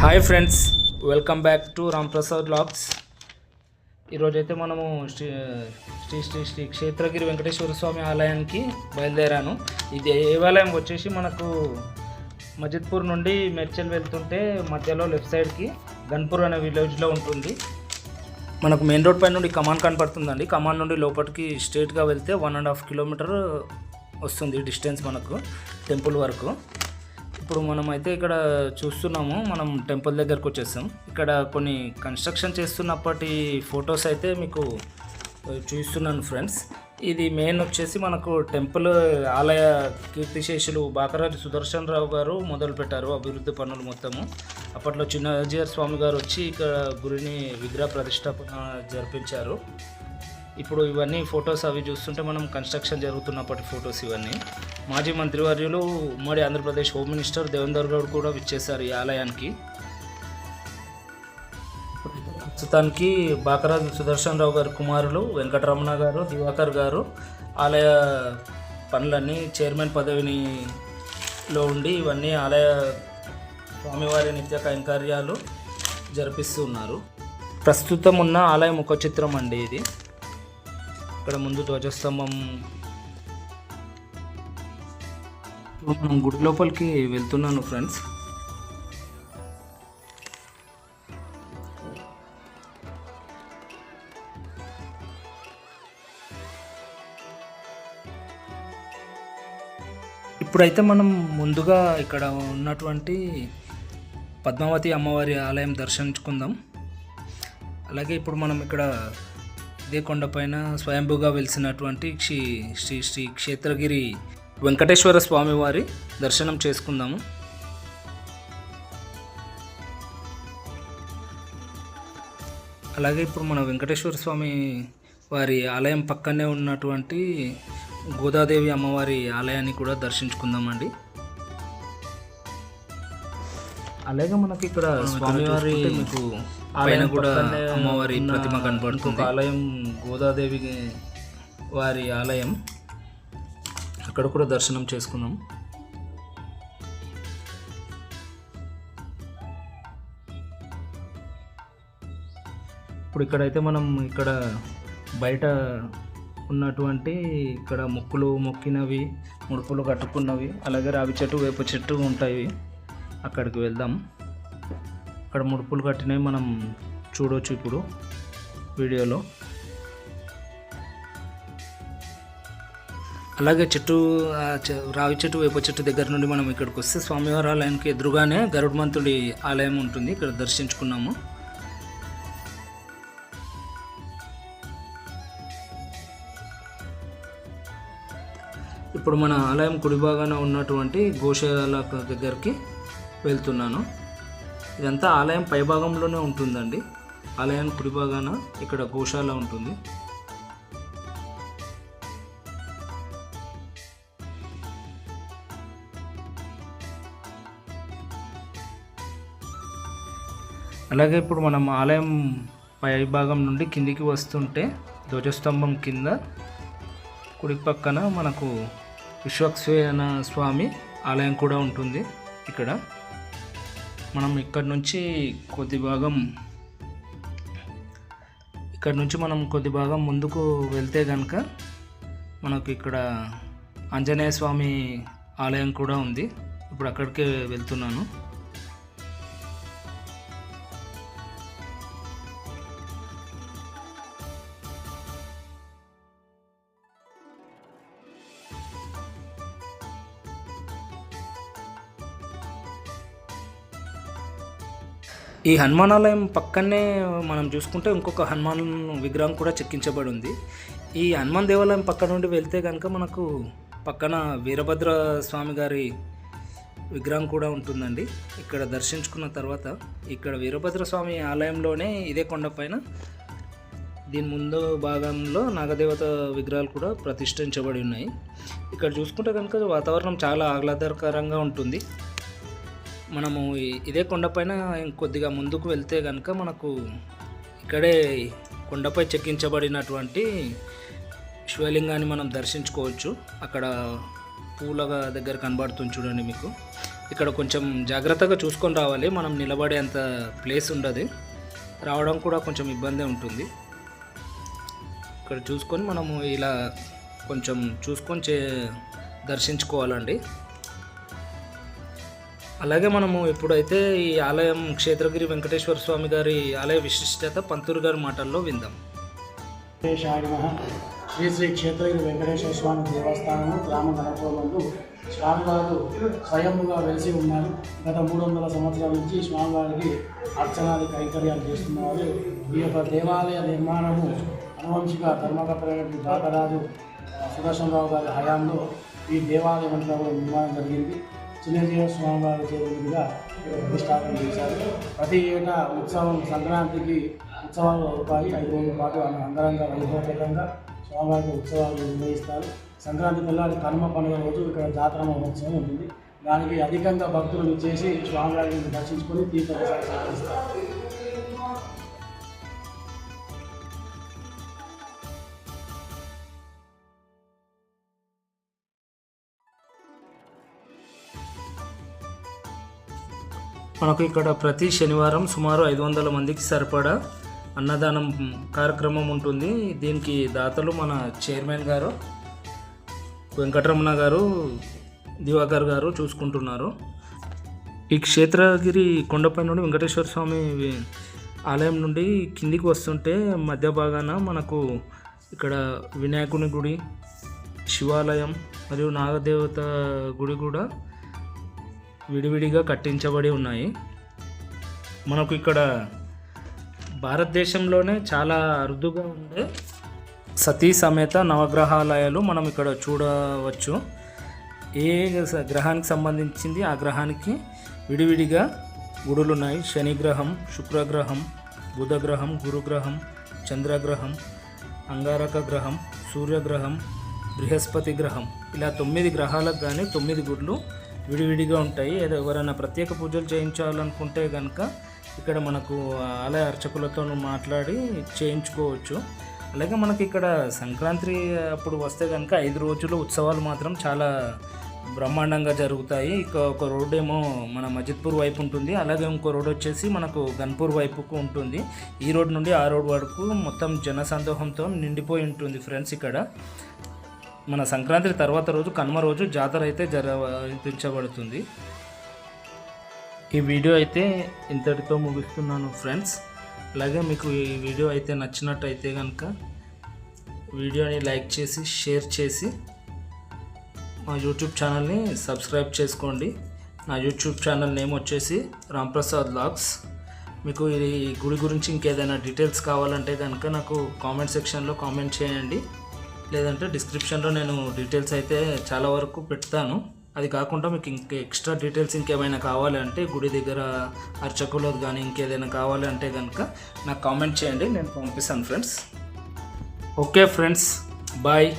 Hi friends welcome back to Ramprasad vlogs ఈరోజైతే మనము శ్రీ శ్రీ శ్రీ శ్రీ క్షేత్రగిరి వెంకటేశ్వర స్వామి ఆలయానికి బయలుదేరాను. ఈ దేవాలయం వచ్చేసి మనకు మజిద్పూర్ నుండి మెర్చల్ వెళ్తుంటే మధ్యలో లెఫ్ట్ సైడ్కి గన్పూర్ అనే విలేజ్లో ఉంటుంది. మనకు మెయిన్ రోడ్ పై నుండి కమాన్ కనపడుతుందండి. కమాన్ నుండి లోపలికి స్ట్రేట్గా వెళ్తే వన్ అండ్ హాఫ్ కిలోమీటర్ వస్తుంది డిస్టెన్స్ మనకు టెంపుల్ వరకు. ఇప్పుడు మనమైతే ఇక్కడ చూస్తున్నాము మనం టెంపుల్ దగ్గరకు వచ్చేసాం. ఇక్కడ కొన్ని కన్స్ట్రక్షన్ చేస్తున్నప్పటి ఫొటోస్ అయితే మీకు చూస్తున్నాను ఫ్రెండ్స్. ఇది మెయిన్ వచ్చేసి మనకు టెంపుల్ ఆలయ కీర్తిశేషులు బాకరాజు సుదర్శన్ రావు గారు మొదలుపెట్టారు అభివృద్ధి పనులు మొత్తము. అప్పట్లో చిన్నజీఆర్ స్వామి గారు వచ్చి ఇక్కడ గురిని విగ్రహ ప్రతిష్టాపన జరిపించారు. ఇప్పుడు ఇవన్నీ ఫొటోస్ అవి చూస్తుంటే మనం కన్స్ట్రక్షన్ జరుగుతున్నప్పటి ఫొటోస్ ఇవన్నీ. మాజీ మంత్రివర్యులు ఉమ్మడి ఆంధ్రప్రదేశ్ హోమ్ మినిస్టర్ దేవేందర్ గౌడ్ కూడా విచ్చేశారు ఈ ఆలయానికి. ప్రస్తుతానికి బాకరాజు సుదర్శన్ రావు గారి కుమారులు వెంకటరమణ గారు దివాకర్ గారు ఆలయ పనులన్నీ చైర్మన్ పదవిని లో ఉండి ఇవన్నీ ఆలయ స్వామివారి నిత్య కైంకర్యాలు జరిపిస్తున్నారు ప్రస్తుతం ఉన్న ఆలయ ముఖ చిత్రం అండి ఇది. ఇక్కడ ముందు ధ్వజస్తంభం. మనం గుడి లోపలికి వెళ్తున్నాను ఫ్రెండ్స్. ఇప్పుడైతే మనం ముందుగా ఇక్కడ ఉన్నటువంటి పద్మావతి అమ్మవారి ఆలయం దర్శించుకుందాం. అలాగే ఇప్పుడు మనం ఇక్కడ ఇదే కొండపైన స్వయంభూగా వెలిసినటువంటి శ్రీ శ్రీ శ్రీ క్షేత్రగిరి వెంకటేశ్వర స్వామి వారి దర్శనం చేసుకుందాము. అలాగే ఇప్పుడు మన వెంకటేశ్వర స్వామి వారి ఆలయం పక్కనే ఉన్నటువంటి గోదాదేవి అమ్మవారి ఆలయాన్ని కూడా దర్శించుకుందామండి. అలాగే మనకి ఇక్కడ స్వామివారి మీకు పైన కూడా అమ్మవారి ప్రతిమ కనపడుతుంది ఆలయం గోదాదేవి వారి ఆలయం. అక్కడ కూడా దర్శనం చేసుకున్నాం ఇప్పుడు ఇక్కడైతే మనం ఇక్కడ బయట ఉన్నటువంటి ఇక్కడ మొక్కులు మొక్కినవి ముడుపులు కట్టుకున్నవి అలాగే రావి చెట్టు వేప చెట్టు ఉంటాయి. అక్కడికి వెళ్దాం. అక్కడ ముడుపులు కట్టినవి మనం చూడవచ్చు ఇప్పుడు వీడియోలో. అలాగే చెట్టు చె- రావి చెట్టు వేప చెట్టు దగ్గర నుండి మనం ఇక్కడికి వస్తే స్వామివారి ఆలయానికి ఎదురుగానే గరుడమంతుడి ఆలయం ఉంటుంది. ఇక్కడ దర్శించుకున్నాము. ఇప్పుడు మన ఆలయం కుడి భాగాన ఉన్నటువంటి గోశాల దగ్గరికి వెళ్తున్నాను. ఇదంతా ఆలయం పై భాగంలోనే ఉంటుందండి. ఆలయం కుడి భాగాన ఇక్కడ గోశాల ఉంటుంది. అలాగే ఇప్పుడు మనం ఆలయం పై భాగం నుండి కిందికి వస్తుంటే ధ్వజస్తంభం కింద కుడి పక్కన మనకు విశ్వక్సేన స్వామి ఆలయం కూడా ఉంటుంది ఇక్కడ. మనం ఇక్కడ నుంచి కొద్ది భాగం ఇక్కడ నుంచి మనం కొద్ది భాగం ముందుకు వెళ్తే కనుక మనకు ఇక్కడ ఆంజనేయ స్వామి ఆలయం కూడా ఉంది. ఇప్పుడు అక్కడికే వెళ్తున్నాను. ఈ హనుమాన్ ఆలయం పక్కనే మనం చూసుకుంటే ఇంకొక హనుమాన్ విగ్రహం కూడా చెక్కించబడి ఉంది ఈ హనుమాన్ దేవాలయం పక్క నుండి వెళ్తే కనుక మనకు పక్కన వీరభద్ర స్వామి గారి విగ్రహం కూడా ఉంటుందండి. ఇక్కడ దర్శించుకున్న తర్వాత ఇక్కడ వీరభద్ర స్వామి ఆలయంలోనే ఇదే కొండపైన దీని ముందు భాగంలో నాగదేవత విగ్రహాలు కూడా ప్రతిష్ఠించబడి ఉన్నాయి. ఇక్కడ చూసుకుంటే కనుక వాతావరణం చాలా ఆహ్లాదకరంగా ఉంటుంది. మనము ఇదే కొండపైన కొద్దిగా ముందుకు వెళ్తే కనుక మనకు ఇక్కడే కొండపై చెక్కించబడినటువంటి శివలింగాన్ని మనం దర్శించుకోవచ్చు. అక్కడ పూల దగ్గర కనబడుతుంది చూడండి మీకు. ఇక్కడ కొంచెం జాగ్రత్తగా చూసుకొని రావాలి. మనం నిలబడేంత ప్లేస్ ఉండదు. రావడం కూడా కొంచెం ఇబ్బంది ఉంటుంది. ఇక్కడ చూసుకొని మనము ఇలా కొంచెం చూసుకొని చే దర్శించుకోవాలండి. అలాగే మనము ఎప్పుడైతే ఈ ఆలయం క్షేత్రగిరి వెంకటేశ్వర స్వామి గారి ఆలయ విశిష్టత పంతులు గారి మాటల్లో విందాం. శ్రీ శ్రీ క్షేత్రగిరి వెంకటేశ్వర స్వామి దేవస్థానము గ్రామ గణపురంలో స్వామివారు స్వయంగా వెలిసి ఉన్నారు. గత మూడు వందల సంవత్సరాల నుంచి స్వామివారికి అర్చనాది కైంకర్యాలు చేస్తున్నారు. ఈ యొక్క దేవాలయ నిర్మాణము అనువంశిక ధర్మకర్తలైనటువంటి దాతరాజు సుదర్శనరావు గారి హయాంలో ఈ దేవాలయం అంతా కూడా నిర్మాణం జరిగింది. చిన్నజీవ స్వామివారి చేతుల ప్రతిష్టాపన చేశారు. ప్రతి ఏటా ఉత్సవం సంక్రాంతికి ఉత్సవాలు అవుతాయి. ఐదు రోజుల పాటు ఆమె అంగరంగ స్వామివారికి ఉత్సవాలు నిర్వహిస్తారు. సంక్రాంతి తెల్లారి కర్మ పండుగ రోజు ఇక్కడ జాతర మహోత్సవం ఉంటుంది. దానికి అధికంగా భక్తులు చేసి స్వామివారిని దర్శించుకొని తీర్థ స్వీకరిస్తారు మనకు ఇక్కడ ప్రతి శనివారం సుమారు ఐదు వందల మందికి సరిపడా అన్నదానం కార్యక్రమం ఉంటుంది. దీనికి దాతలు మన చైర్మన్ గారు వెంకటరమణ గారు దివాకర్ గారు చూసుకుంటున్నారు. ఈ క్షేత్రగిరి కొండపై నుండి వెంకటేశ్వర స్వామి ఆలయం నుండి కిందికి వస్తుంటే మధ్య భాగాన మనకు ఇక్కడ వినాయకుని గుడి శివాలయం మరియు నాగదేవత గుడి కూడా విడివిడిగా కట్టించబడి ఉన్నాయి. మనకు ఇక్కడ భారతదేశంలోనే చాలా అరుదుగా ఉండే సతీ సమేత నవగ్రహాలయాలు మనం ఇక్కడ చూడవచ్చు. ఏ స- గ్రహానికి సంబంధించింది? ఆ గ్రహానికి విడివిడిగా గుడులు ఉన్నాయి శనిగ్రహం శుక్రగ్రహం బుధగ్రహం గురుగ్రహం చంద్రగ్రహం అంగారక గ్రహం సూర్యగ్రహం బృహస్పతి గ్రహం. ఇలా తొమ్మిది గ్రహాలకు కానీ తొమ్మిది గుడ్లు విడివిడిగా ఉంటాయి. ఏదో ఎవరైనా ప్రత్యేక పూజలు చేయించాలనుకుంటే కనుక ఇక్కడ మనకు ఆలయ అర్చకులతో మాట్లాడి చేయించుకోవచ్చు. అలాగే మనకి ఇక్కడ సంక్రాంతి అప్పుడు వస్తే కనుక ఐదు రోజులు ఉత్సవాలు మాత్రం చాలా బ్రహ్మాండంగా జరుగుతాయి. ఇక ఒక రోడ్ ఏమో మన మజిద్పూర్ వైపు ఉంటుంది. అలాగే ఇంకో రోడ్ వచ్చేసి మనకు గన్పూర్ వైపుకు ఉంటుంది. ఈ రోడ్ నుండి ఆ రోడ్ వరకు మొత్తం జనసందోహంతో నిండిపోయి ఉంటుంది ఫ్రెండ్స్ ఇక్కడ. మన సంక్రాంతి తర్వాత రోజు కనుమ రోజు జాతర అయితే జరిపించబడుతుంది ఈ వీడియో అయితే ఇంతటితో ముగిస్తున్నాను ఫ్రెండ్స్. అలాగే మీకు ఈ వీడియో అయితే నచ్చినట్టయితే కనుక వీడియోని లైక్ చేసి షేర్ చేసి మా యూట్యూబ్ ఛానల్ని సబ్స్క్రైబ్ చేసుకోండి. నా యూట్యూబ్ ఛానల్ నేమ్ వచ్చేసి రాంప్రసాద్ లాగ్స్. మీకు ఈ గుడి గురించి ఇంకేదైనా డీటెయిల్స్ కావాలంటే కనుక నాకు కామెంట్ సెక్షన్లో కామెంట్ చేయండి. లేదంటే డిస్క్రిప్షన్లో నేను డీటెయిల్స్ అయితే చాలా వరకు పెడతాను. అది కాకుండా మీకు ఇంక ఎక్స్ట్రా డీటెయిల్స్ ఇంకేమైనా కావాలంటే గుడి దగ్గర అర్చకులు కానీ ఇంకేదైనా కావాలంటే కనుక నాకు కామెంట్ చేయండి నేను పంపిస్తాను ఫ్రెండ్స్ ఓకే ఫ్రెండ్స్ బాయ్